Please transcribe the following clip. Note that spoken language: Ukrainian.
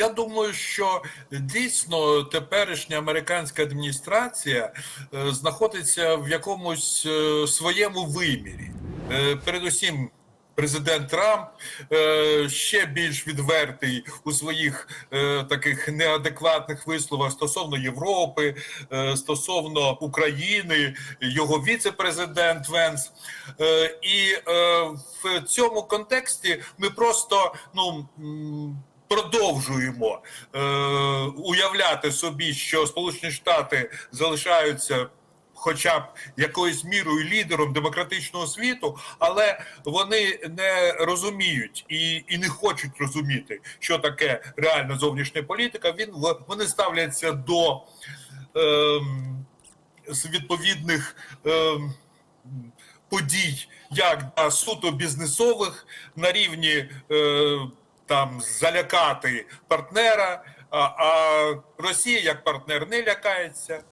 Я думаю, що дійсно теперішня американська адміністрація е, знаходиться в якомусь е, своєму вимірі. Е, Передусім, президент Трамп ще більш відвертий у своїх таких неадекватних висловах стосовно Європи, стосовно України, його віце-президент Венс. І в цьому контексті ми просто ну. Продовжуємо е, уявляти собі, що Сполучені Штати залишаються хоча б якоюсь мірою лідером демократичного світу, але вони не розуміють і, і не хочуть розуміти, що таке реальна зовнішня політика. Він вони ставляться до ем, відповідних ем, подій, як на суто бізнесових на рівні е, там залякати партнера. А, Росія як партнер не лякається.